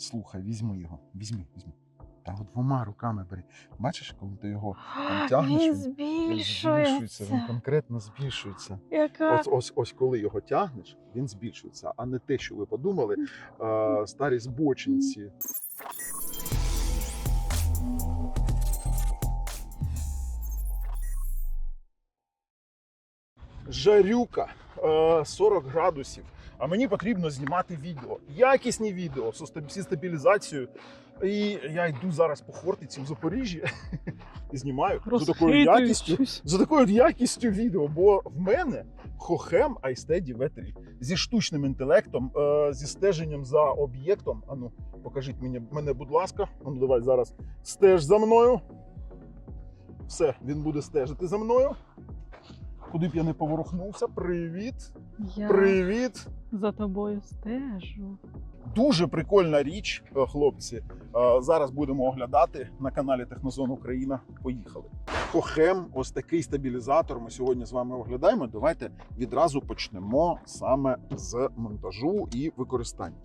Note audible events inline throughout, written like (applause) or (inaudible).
Слухай, візьми його. Візьми, візьми. Та от двома руками бери. Бачиш, коли ти його там тягнеш, Він він збільшується. він конкретно збільшується. Яка Ось, ось, ось коли його тягнеш, він збільшується, а не те, що ви подумали, е, старі збочинці. Жарюка е, 40 градусів. А мені потрібно знімати відео. Якісні відео зі стабілізацією. І я йду зараз по Хортиці в Запоріжжі і знімаю з такою якістю за такою якістю відео, бо в мене Хохем iSteady V3 зі штучним інтелектом, е, зі стеженням за об'єктом. Ану, покажіть мені мене, будь ласка. Ану, давай зараз стеж за мною. Все, він буде стежити за мною. Куди б я не поворухнувся. Привіт! Я Привіт! за тобою стежу. Дуже прикольна річ, е, хлопці. Е, Зараз будемо оглядати на каналі Технозон Україна. Поїхали. Хохем, ось такий стабілізатор. Ми сьогодні з вами оглядаємо. Давайте відразу почнемо саме з монтажу і використання.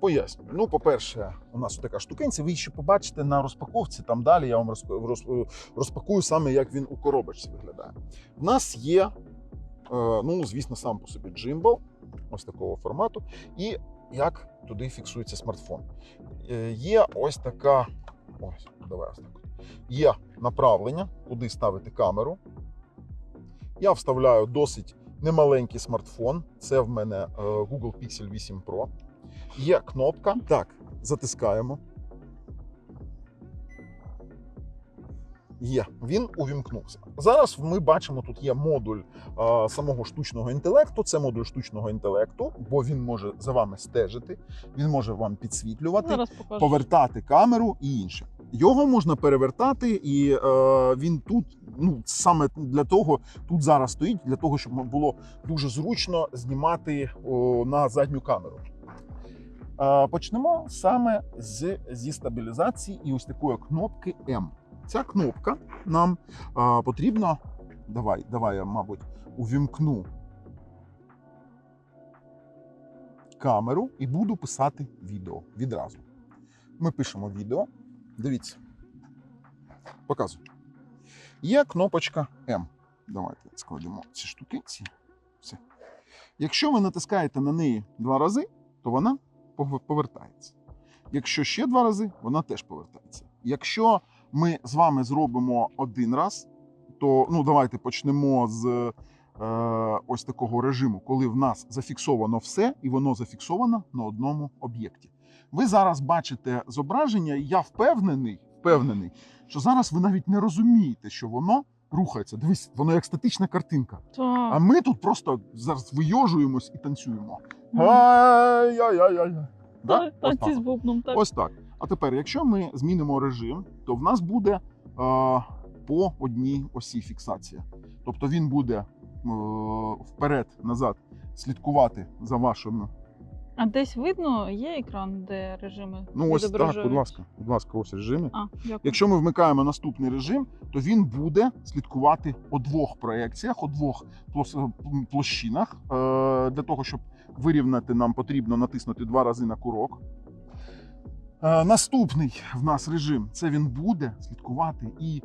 Пояснюю. Ну, по-перше, у нас така штукенця. Ви ще побачите на розпаковці. Там далі я вам розпакую саме, як він у коробочці виглядає. В нас є, е, ну, звісно, сам по собі джимбал, ось такого формату і як туди фіксується смартфон. Е, Є ось така. Ось, давай ось так. Є направлення, куди ставити камеру. Я вставляю досить немаленький смартфон. Це в мене е, Google Pixel 8 Pro. Є кнопка. Так, затискаємо. Є, він увімкнувся. Зараз ми бачимо, тут є модуль е, самого штучного інтелекту. Це модуль штучного інтелекту, бо він може за вами стежити, він може вам підсвітлювати, повертати камеру і інше. Його можна перевертати, і е, він тут ну саме для того тут зараз стоїть, для того, щоб було дуже зручно знімати о, на задню камеру. Почнемо саме з, зі стабілізації і ось такої кнопки М. Ця кнопка нам потрібно. Давай, давай я, мабуть, увімкну камеру і буду писати відео відразу. Ми пишемо відео. Дивіться. Показую. Є кнопочка М. Давайте складемо ці штукенці. Все. Якщо ви натискаєте на неї два рази, то вона повертається. Якщо ще два рази, вона теж повертається. Якщо ми з вами зробимо один раз, то ну, давайте почнемо з е, ось такого режиму, коли в нас зафіксовано все, і воно зафіксовано на одному об'єкті. Ви зараз бачите зображення, і я впевнений, впевнений, що зараз ви навіть не розумієте, що воно рухається. Дивись, воно як статична картинка. А ми тут просто зараз вийожуємось і танцюємо. Ай-яй-яй-яй. З бубном, так. Ось так. А тепер, якщо ми змінимо режим, то в нас буде е, по одній осі фіксація. Тобто він буде е, вперед-назад слідкувати за вашими. А десь видно, є екран, де режими Ну ось так, будь ласка, будь ласка, ось режими. А, дякую. Якщо ми вмикаємо наступний режим, то він буде слідкувати у двох проекціях, у двох площинах. Е, Для того, щоб вирівняти, нам потрібно натиснути два рази на курок. Е, Наступний в нас режим це він буде слідкувати і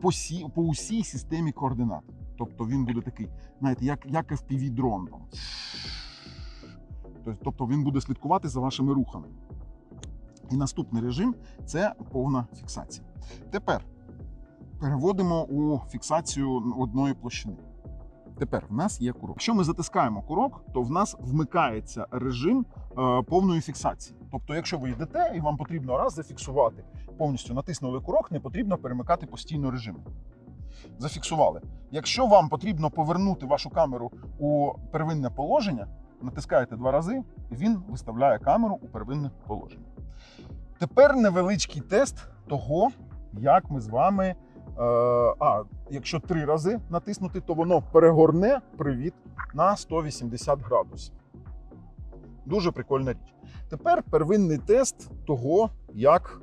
по, сі, по усій системі координат. Тобто він буде такий, знаєте, як, як FPV дрон. Там. Тобто- Тобто він буде слідкувати за вашими рухами. І наступний режим це повна фіксація. Тепер переводимо у фіксацію одної площини. Тепер в нас є курок. Якщо ми затискаємо курок, то в нас вмикається режим е, повної фіксації. Тобто, якщо ви йдете і вам потрібно раз зафіксувати, повністю натиснули курок, не потрібно перемикати постійно режим. Зафіксували. Якщо вам потрібно повернути вашу камеру у первинне положення, натискаєте два рази, і він виставляє камеру у первинне положення. Тепер невеличкий тест того, як ми з вами. Е, а, якщо три рази натиснути, то воно перегорне привід на 180 градусів. Дуже прикольна річ. Тепер первинний тест того, як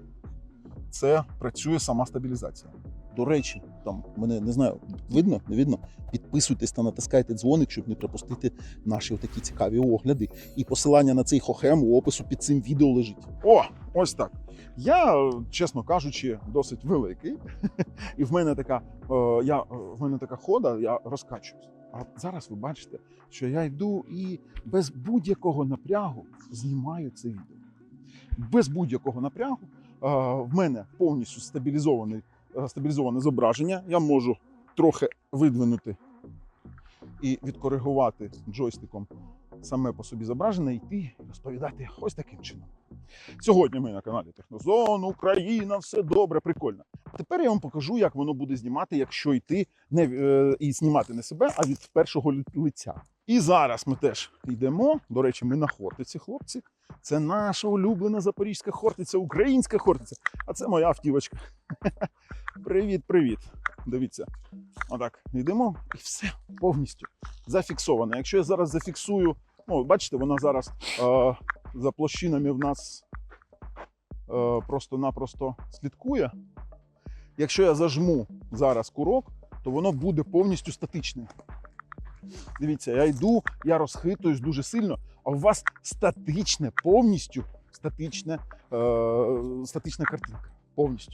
це працює сама стабілізація. До речі, там мене не знаю, видно, не видно. Підписуйтесь та натискайте дзвоник, щоб не пропустити наші такі цікаві огляди. І посилання на цей хохем у опису під цим відео лежить. О, ось так. Я, чесно кажучи, досить великий, (laughs) і в мене така, е, я, е, в мене така хода, я розкачуюсь. А зараз ви бачите, що я йду і без будь-якого напрягу знімаю це відео. Без будь-якого напрягу е, в мене повністю стабілізований, стабілізоване зображення. Я можу трохи видвинути і відкоригувати джойстиком саме по собі зображення, йти розповідати ось таким чином. Сьогодні ми на каналі Технозон, Україна, все добре, прикольно. Тепер я вам покажу, як воно буде знімати, якщо йти не е, і знімати не себе, а від першого лиця. І зараз ми теж йдемо. До речі, ми на Хортиці, хлопці. Це наша улюблена запорізька Хортиця, українська Хортиця. А це моя автівочка. (laughs) Привіт, привіт. Дивіться. Отак, йдемо і все повністю зафіксовано. Якщо я зараз зафіксую, ну, бачите, вона зараз е, за площинами в нас е, просто-напросто слідкує. Якщо я зажму зараз курок, то воно буде повністю статичне. Дивіться, я йду, я розхитуюсь дуже сильно, а у вас статичне, повністю статичне, е, статична картинка. Повністю.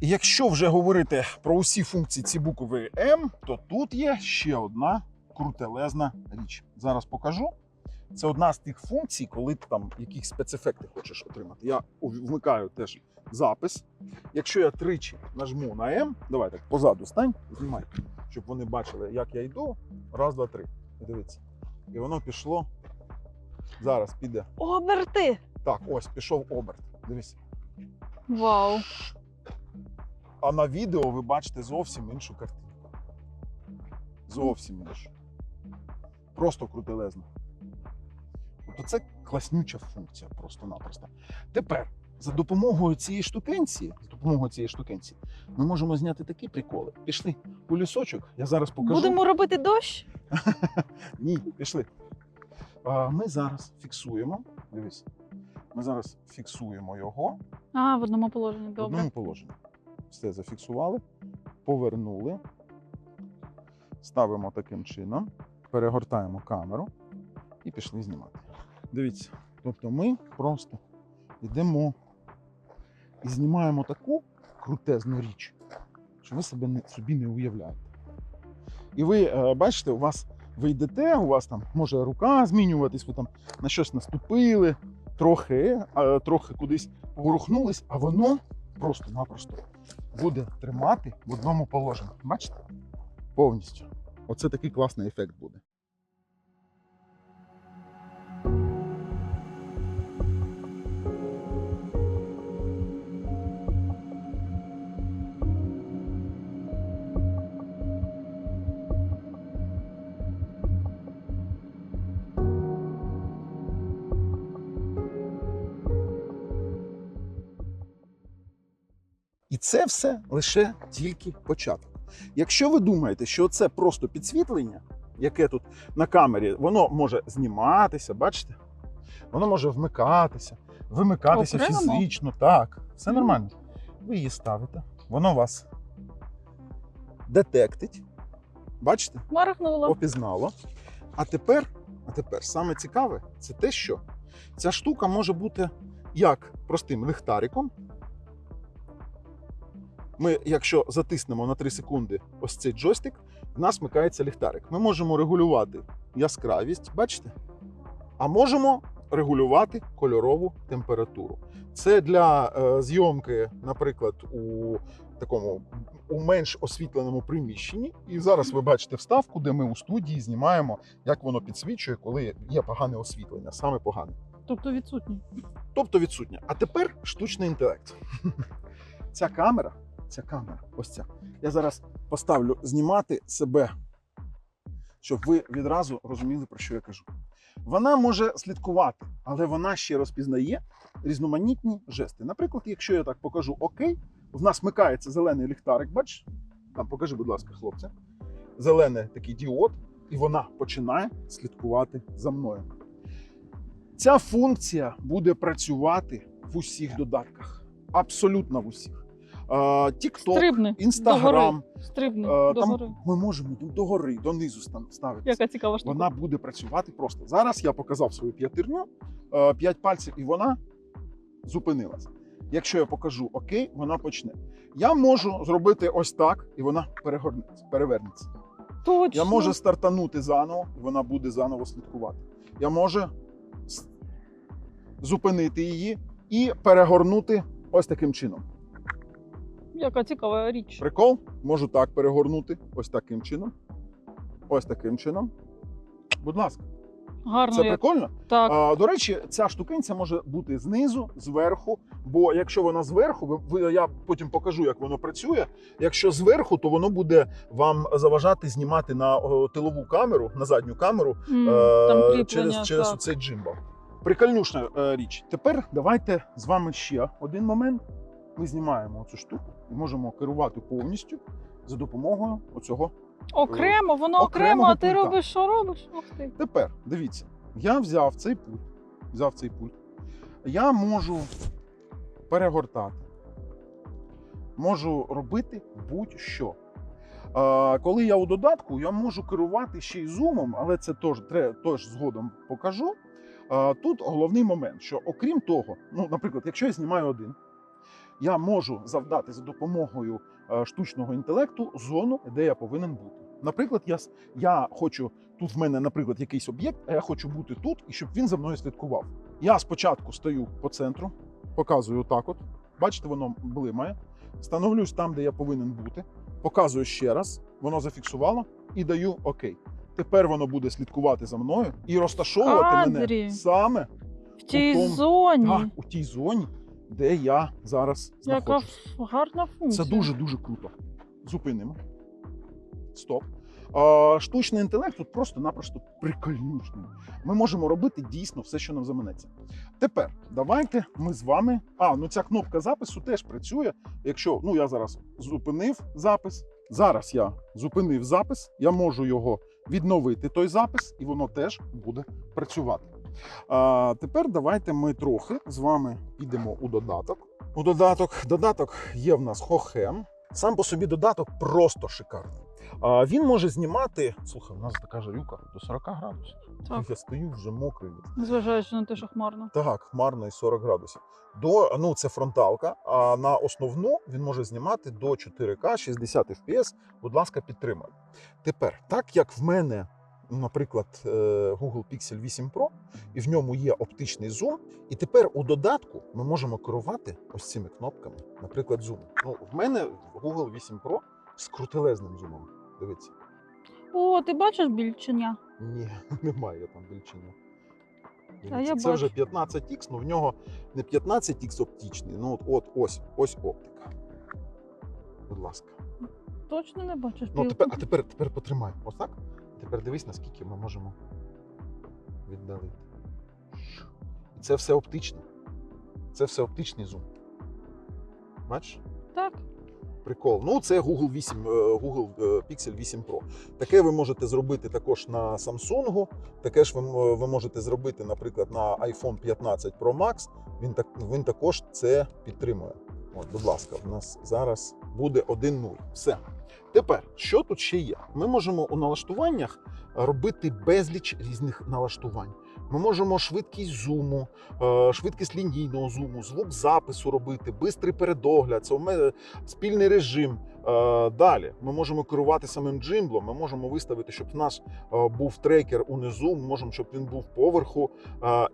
І якщо вже говорити про усі функції ці букви М, то тут є ще одна крутелезна річ. Зараз покажу. Це одна з тих функцій, коли ти там якісь спецефекти хочеш отримати. Я вмикаю теж запис. Якщо я тричі нажму на М, давай так позаду стань, знімай, щоб вони бачили, як я йду. Раз, два, три. Дивіться. І воно пішло. Зараз піде. Оберти! Так, ось пішов оберт. Дивись. Вау! А на відео ви бачите зовсім іншу картинку. Зовсім іншу. Просто крутелезно. Тобто це класнюча функція просто-напросто. Тепер, за допомогою цієї штукенції, за допомогою цієї штукенції, ми можемо зняти такі приколи. Пішли у лісочок, я зараз покажу. Будемо робити дощ? (laughs) Ні, пішли. Ми зараз фіксуємо. Дивись. Ми зараз фіксуємо його А, в одному положенні. добре. в одному положенні. Все зафіксували, повернули, ставимо таким чином, перегортаємо камеру і пішли знімати. Дивіться, тобто ми просто йдемо і знімаємо таку крутезну річ, що ви себе не, собі не уявляєте. І ви е, бачите, у вас ви йдете, у вас там може рука змінюватись, ви там на щось наступили, трохи, трохи кудись поворухнулись, а воно просто-напросто буде тримати в одному положенні. Бачите? Повністю. Оце такий класний ефект буде. Це все лише тільки початок. Якщо ви думаєте, що це просто підсвітлення, яке тут на камері, воно може зніматися, бачите? Воно може вмикатися, вимикатися Окремо? фізично. Так, все нормально. Ви її ставите, воно вас детектить. Бачите? Марахнула. опізнало. А тепер, а тепер саме цікаве, це те, що ця штука може бути як простим ліхтариком. Ми, якщо затиснемо на 3 секунди ось цей джойстик, в нас вмикається ліхтарик. Ми можемо регулювати яскравість, бачите? А можемо регулювати кольорову температуру. Це для е, зйомки, наприклад, у такому у менш освітленому приміщенні. І зараз ви бачите вставку, де ми у студії знімаємо, як воно підсвічує, коли є погане освітлення, саме погане. Тобто відсутній. Тобто відсутнє. А тепер штучний інтелект. (laughs) Ця камера, ця камера, ось ця. Я зараз поставлю знімати себе, щоб ви відразу розуміли, про що я кажу. Вона може слідкувати, але вона ще розпізнає різноманітні жести. Наприклад, якщо я так покажу окей, в нас вмикається зелений ліхтарик, бачиш? Там покажи, будь ласка, хлопця. Зелений такий діод, і вона починає слідкувати за мною. Ця функція буде працювати в усіх додатках, абсолютно в усіх. TikTok, Інстаграм. Е. Там ми можемо догори, донизу ставити. Яка цікава штука. Вона буде працювати просто. Зараз я показав свою п'ятирню, е, п'ять пальців, і вона зупинилася. Якщо я покажу окей, вона почне. Я можу зробити ось так, і вона перегорнеться, перевернеться. Точно. Я можу стартанути заново, і вона буде заново слідкувати. Я можу зупинити її і перегорнути ось таким чином. Яка цікава річ. Прикол? Можу так перегорнути, ось таким чином. Ось таким чином. Будь ласка, Гарно. це як. прикольно. Так. А, до речі, ця штукенця може бути знизу, зверху. Бо якщо вона зверху, ви, я потім покажу, як воно працює. Якщо зверху, то воно буде вам заважати знімати на о, тилову камеру, на задню камеру М, е, Там кріплення. через, через так. цей джимбал. Прикольнюшна е, річ. Тепер давайте з вами ще один момент. Ми знімаємо цю штуку і можемо керувати повністю за допомогою оцього. Окремо, воно окремо, а ти пульта. робиш, що робиш? Ух ти. Тепер дивіться, я взяв цей пульт, взяв цей пульт. Я можу перегортати, можу робити будь-що. А, коли я у додатку, я можу керувати ще й зумом, але це теж, теж згодом покажу. А, тут головний момент, що окрім того, ну, наприклад, якщо я знімаю один, я можу завдати за допомогою е, штучного інтелекту зону, де я повинен бути. Наприклад, я, я хочу тут в мене, наприклад, якийсь об'єкт, а я хочу бути тут і щоб він за мною слідкував. Я спочатку стою по центру, показую так: от. Бачите, воно блимає. Становлюсь там, де я повинен бути, показую ще раз, воно зафіксувало і даю ОК. Тепер воно буде слідкувати за мною і розташовувати мене саме В тій тому- зоні. так, у тій зоні, де я зараз Яка знаходжусь. ф- гарна функція. Це дуже дуже круто. Зупинимо. Стоп. Штучний інтелект тут просто-напросто прикольнючний. Ми можемо робити дійсно все, що нам заманеться. Тепер давайте ми з вами. А, ну ця кнопка запису теж працює. Якщо ну я зараз зупинив запис, зараз я зупинив запис, я можу його відновити, той запис, і воно теж буде працювати. А, тепер давайте ми трохи з вами підемо у додаток. У додаток, додаток є в нас Хохем. Сам по собі додаток просто шикарний. А, він може знімати. Слухай, у нас така жарюка до 40 градусів. Так. Я стою вже мокрий. Незважаючи на те, що хмарно. Так, хмарно і 40 градусів. До, ну, це фронталка, а на основну він може знімати до 4К 60 FPS. Будь ласка, підтримай. Тепер, так як в мене, наприклад, е, Google Pixel 8 Pro, і в ньому є оптичний зум, і тепер у додатку ми можемо керувати ось цими кнопками, наприклад, зум. Ну, в мене Google 8 Pro з крутелезним зумом. Дивіться. О, ти бачиш більчення? Ні, (laughs) немає там більчення. А я це вже 15X, ну в нього не 15X оптичний, ну от, от ось, ось оптика. Будь ласка. Точно не бачиш Ну тепер, а тепер, тепер потримай. Ось так. Тепер дивись, наскільки ми можемо віддалити. І це все оптичне. Це все оптичний зум. Бачиш? Так. Прикол. Ну, це Google 8, е, Google е, Pixel 8 Pro. Таке ви можете зробити також на Samsung. Таке ж ви, ви можете зробити, наприклад, на iPhone 15 Pro Max. Він, так, він також це підтримує. От, будь ласка, в нас зараз буде 1-0. Все. Тепер, що тут ще є? Ми можемо у налаштуваннях робити безліч різних налаштувань. Ми можемо швидкість зуму, е, швидкість лінійного зуму, звук запису робити, бистрий передогляд, це у мене спільний режим. Е, Далі ми можемо керувати самим джимблом. Ми можемо виставити, щоб в нас е, був трекер унизу. Ми можемо, щоб він був поверху.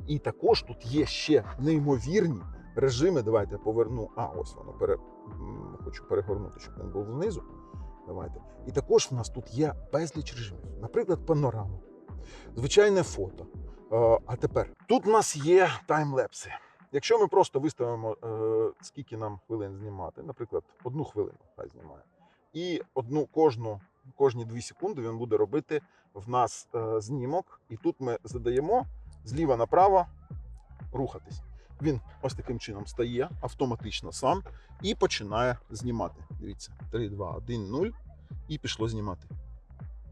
І також тут є ще неймовірні режими. Давайте поверну. А, ось воно пере... хочу перегорнути, щоб він був знизу. Давайте. І також в нас тут є безліч режимів. Наприклад, панорама, звичайне фото. Е, А тепер тут у нас є таймлепси. Якщо ми просто виставимо, е, скільки нам хвилин знімати, наприклад, одну хвилину хай знімає, і одну кожну, кожні 2 секунди він буде робити в нас е, знімок, і тут ми задаємо зліва направо рухатись. Він ось таким чином стає автоматично сам і починає знімати. Дивіться, 3, 2, 1, 0, і пішло знімати.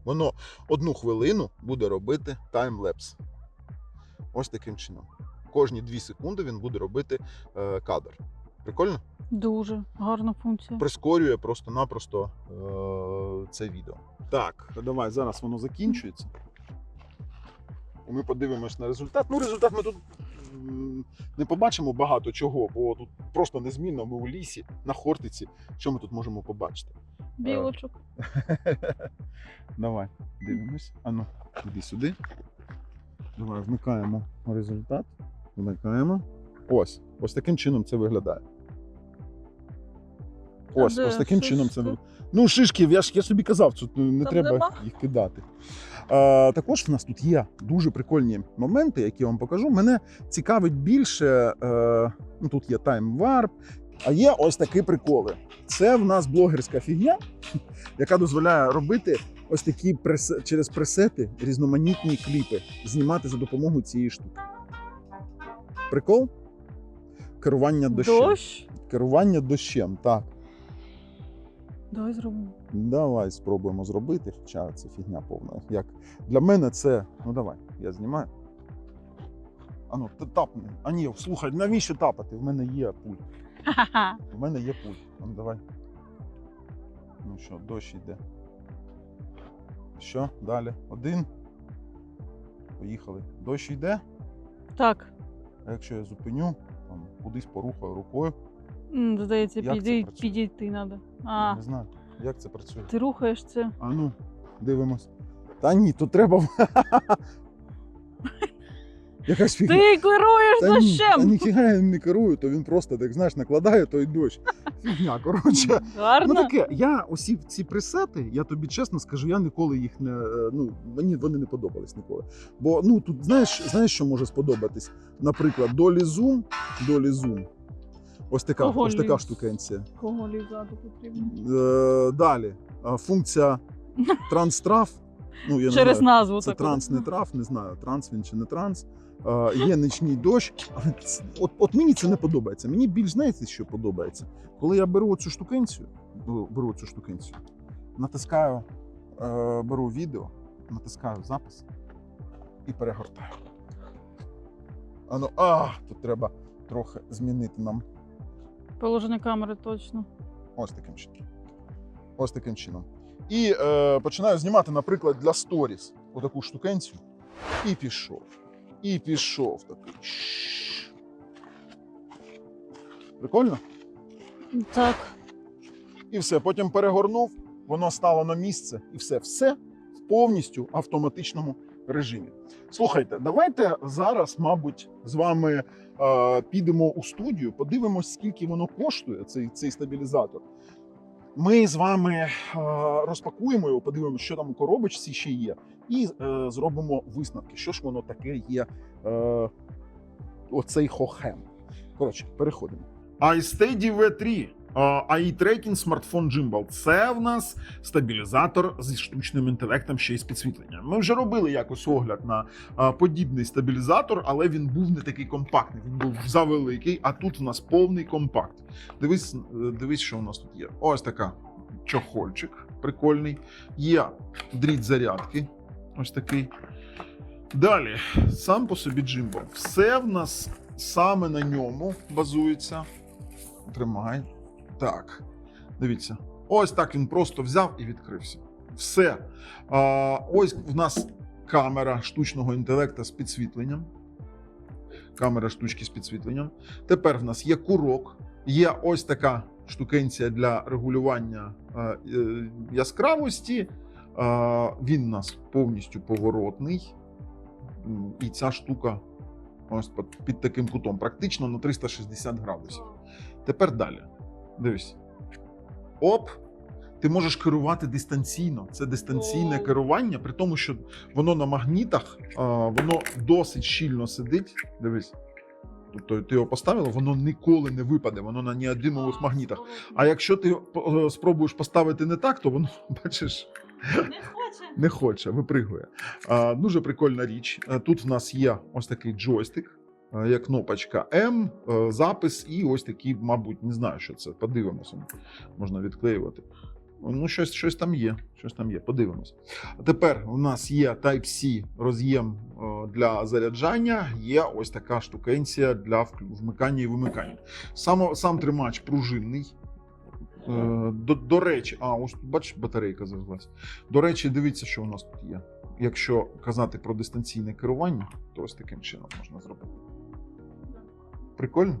Воно одну хвилину буде робити таймлепс. Ось таким чином. Кожні 2 секунди він буде робити е, кадр. Прикольно? Дуже гарна функція. Прискорює просто-напросто е- це відео. Так, давай зараз воно закінчується. І ми подивимось на результат. Ну, результат ми тут не побачимо багато чого, бо тут просто незмінно ми у лісі, на Хортиці. Що ми тут можемо побачити? Білочок. (laughs) Давай, дивимось. Ану, іди сюди. Давай вмикаємо результат. Вмикаємо. Ось. Ось таким чином це виглядає. Ось, де ось таким чином це. Ну, шишки, я ж я собі казав, ну, не Там треба нема? їх кидати. А, також в нас тут є дуже прикольні моменти, які я вам покажу. Мене цікавить більше. Е, ну, тут є Time Warp, а є ось такі приколи. Це в нас блогерська фігня, (laughs) яка дозволяє робити ось такі пресе, через пресети різноманітні кліпи, знімати за допомогою цієї штуки. Прикол? Керування дощем. Дощ. Керування дощем, так. Давай зробимо. Давай спробуємо зробити, хоча це фігня повна. Як для мене це. Ну давай, я знімаю. Ану, ти тапни. А ні, слухай, навіщо тапати? В мене є пульт. У мене є пульт. Ну давай. Ну що, дощ йде. Що, далі? Один. Поїхали. Дощ йде. Так. А якщо я зупиню, там кудись порухаю рукою, Здається, Як це підій, працює? підійти треба. я А, не знаю, як це працює. ти рухаєш це. А ну, дивимось. Та ні, тут треба. (laughs) Якась фігня. Ти керуєш Та ні, та дощем! ніфіга я не керую, то він просто так знаєш, накладає той дощ. Фігня, коротше. Ну Гарно. таке, я усі ці пресети, я тобі чесно скажу, я ніколи їх не. е, Ну, мені вони не подобались ніколи. Бо ну тут знаєш, знаєш, що може сподобатись? Наприклад, долі зум, долі зум. Ось така, Кого ось така ліз? штукенція. Кого лізати потрібно? Е, далі. Функція (laughs) транс-трав. Ну, я не Через знаю, назву Це таку. транс, не (laughs) трав, не знаю, транс він чи не транс. Е, є нічний дощ. Але ц- От, от мені це не подобається. Мені більш знаєте, що подобається. Коли я беру цю штукенцію, беру- беру цю штукенцію, натискаю, е, беру відео, натискаю запис і перегортаю. Ану, а, тут треба трохи змінити нам Положення камери точно. Ось таким чином. Ось таким чином. І е, починаю знімати, наприклад, для сторіс отаку штукенцію. І пішов. І пішов такий. Прикольно? Так. І все. Потім перегорнув, воно стало на місце, і все. Все в повністю автоматичному режимі. Слухайте, давайте зараз, мабуть, з вами підемо у студію, подивимось, скільки воно коштує, цей, цей стабілізатор. Ми з вами е, розпакуємо його, подивимося, що там у коробочці ще є, і е, зробимо висновки, що ж воно таке є. Е, оцей хохем. Коротше, переходимо. iSteady V3. AI Tracking смартфон Gimbal. Це в нас стабілізатор зі штучним інтелектом ще й з підсвітленням. Ми вже робили якось огляд на подібний стабілізатор, але він був не такий компактний. Він був завеликий, а тут в нас повний компакт. Дивись, е, дивись, що у нас тут є. Ось така чохольчик прикольний. Є дріт зарядки. Ось такий. Далі, сам по собі Gimbal. Все в нас саме на ньому базується. Тримай. Так. Дивіться. Ось так він просто взяв і відкрився. Все. А, ось в нас камера штучного інтелекту з підсвітленням. Камера штучки з підсвітленням. Тепер в нас є курок, є ось така штукенція для регулювання е, яскравості. Він у нас повністю поворотний. І ця штука ось під таким кутом, практично на 360 градусів. Тепер далі. Дивись. Оп. Ти можеш керувати дистанційно. Це дистанційне О. керування, при тому, що воно на магнітах, а, воно досить щільно сидить. Дивись. Тобто ти його поставила, воно ніколи не випаде, воно на неодимових магнітах. А якщо ти е, спробуєш поставити не так, то воно, (laughs) бачиш, Не хоче. не хоче, випригує. А, дуже прикольна річ. Е, Тут в нас є ось такий джойстик, є кнопочка М, е, запис, і ось такий, мабуть, не знаю, що це. Подивимося. Можна відклеювати. Ну, щось, щось там є. Щось там є. Подивимось. Тепер у нас є Type-C роз'єм е, для заряджання. Є ось така штукенція для вмикання і вимикання. Сам, сам тримач пружинний. Е, До, до речі, а ось тут бачиш, батарейка зажглась. До речі, дивіться, що у нас тут є. Якщо казати про дистанційне керування, то ось таким чином можна зробити. Прикольно?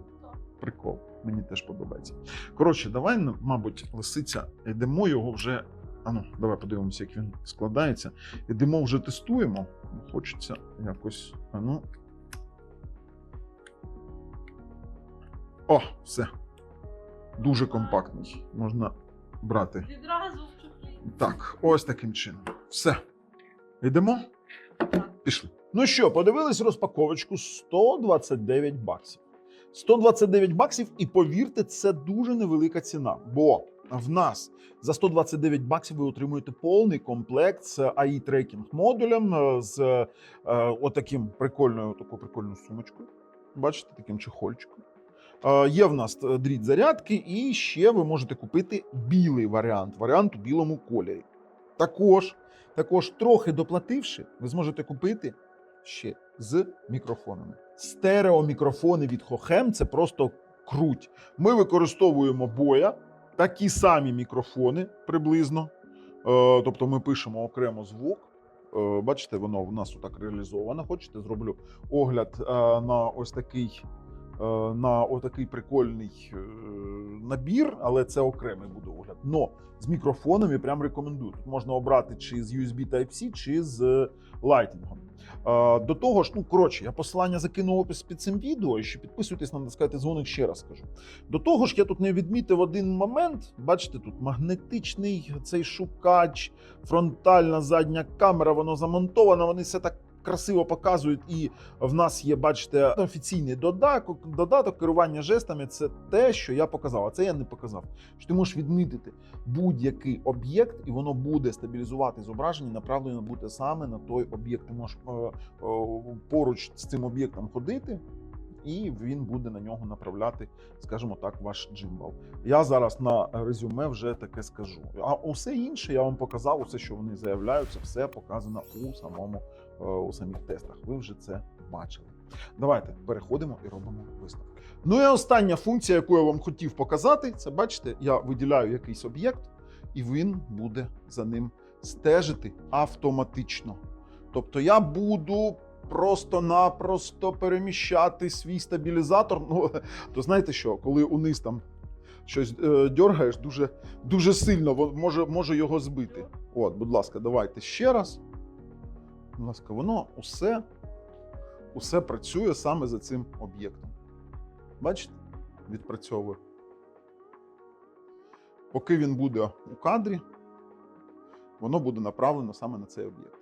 Прикол. Мені теж подобається. Коротше, давай, ну, мабуть, лисиця, йдемо його вже. Ану, давай подивимося, як він складається. Йдемо вже тестуємо. Хочеться якось. Ану. О, все. Дуже компактний. Можна брати. Відразу. Так, ось таким чином. Все. Йдемо? Пішли. Ну що, подивились розпаковочку 129 баксів. 129 баксів, і повірте, це дуже невелика ціна. Бо в нас за 129 баксів ви отримуєте повний комплект з AI трекінг модулем, е, з е, отаким прикольною, такою прикольною сумочкою. Бачите, таким чехольчиком. Е, Є в нас е, дріт зарядки, і ще ви можете купити білий варіант, варіант у білому кольорі. Також, також трохи доплативши, ви зможете купити ще з мікрофонами. Стереомікрофони від Хохем – це просто круть. Ми використовуємо боя, такі самі мікрофони приблизно. Е, Тобто ми пишемо окремо звук. Е, Бачите, воно в нас отак реалізовано. Хочете, зроблю огляд е, на ось такий. Е, На отакий прикольний е, набір, але це окремий буде огляд. Но з мікрофоном я прям рекомендую. Тут можна обрати чи з USB Type-C, чи з Lightning. Е, До того ж, ну коротше, я посилання закину опис під цим відео. І ще підписуйтесь на натискайте дзвоник, ще раз скажу. До того ж, я тут не відмітив один момент. Бачите, тут магнетичний цей шукач, фронтальна задня камера, воно замонтовано. Вони все так красиво показують. І в нас є, бачите, офіційний додаток, додаток керування жестами. Це те, що я показав. А це я не показав. Що ти можеш відмітити будь-який об'єкт, і воно буде стабілізувати зображення, направлено буде саме на той об'єкт. Ти можеш е, е, поруч з цим об'єктом ходити. І він буде на нього направляти, скажімо так, ваш джимбал. Я зараз на резюме вже таке скажу. А усе інше я вам показав, усе, що вони заявляють, це все показано у самому у самих тестах. Ви вже це бачили. Давайте переходимо і робимо висновки. Ну і остання функція, яку я вам хотів показати, це бачите, я виділяю якийсь об'єкт, і він буде за ним стежити автоматично. Тобто я буду просто-напросто переміщати свій стабілізатор. Ну, (laughs) то знаєте що, коли униз там щось е, дергаєш, дуже, дуже сильно може, може його збити. От, будь ласка, давайте ще раз. Будь ласка, воно усе, усе працює саме за цим об'єктом. Бачите? Відпрацьовує. Поки він буде у кадрі, воно буде направлено саме на цей об'єкт.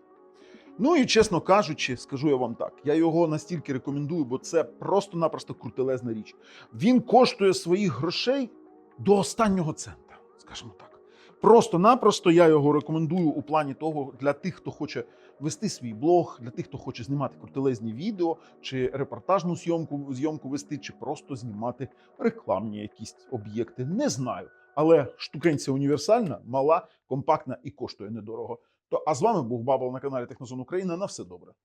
Ну і чесно кажучи, скажу я вам так: я його настільки рекомендую, бо це просто-напросто крутелезна річ. Він коштує своїх грошей до останнього цента, скажімо так. Просто-напросто я його рекомендую у плані того для тих, хто хоче вести свій блог, для тих, хто хоче знімати крутелезні відео, чи репортажну зйомку, зйомку вести, чи просто знімати рекламні якісь об'єкти. Не знаю. Але штукенція універсальна, мала, компактна і коштує недорого. То а з вами був Бабл на каналі Технозон Україна. На все добре.